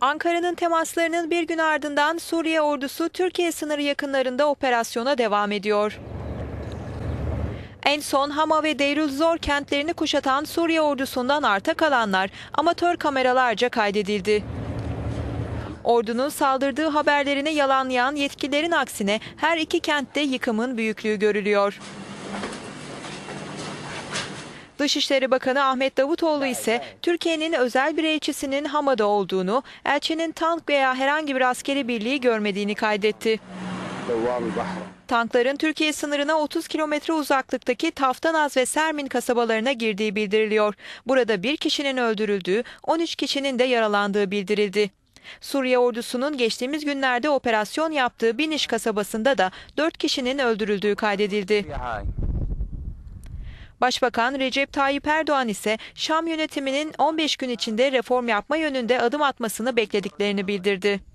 Ankara'nın temaslarının bir gün ardından Suriye ordusu Türkiye sınırı yakınlarında operasyona devam ediyor. En son Hama ve Deirül Zor kentlerini kuşatan Suriye ordusundan arta kalanlar amatör kameralarca kaydedildi. Ordunun saldırdığı haberlerini yalanlayan yetkililerin aksine her iki kentte yıkımın büyüklüğü görülüyor. Dışişleri Bakanı Ahmet Davutoğlu ise Türkiye'nin özel bir elçisinin Hama'da olduğunu, elçinin tank veya herhangi bir askeri birliği görmediğini kaydetti. Tankların Türkiye sınırına 30 kilometre uzaklıktaki Taftanaz ve Sermin kasabalarına girdiği bildiriliyor. Burada bir kişinin öldürüldüğü, 13 kişinin de yaralandığı bildirildi. Suriye ordusunun geçtiğimiz günlerde operasyon yaptığı Biniş kasabasında da 4 kişinin öldürüldüğü kaydedildi. Başbakan Recep Tayyip Erdoğan ise Şam yönetiminin 15 gün içinde reform yapma yönünde adım atmasını beklediklerini bildirdi.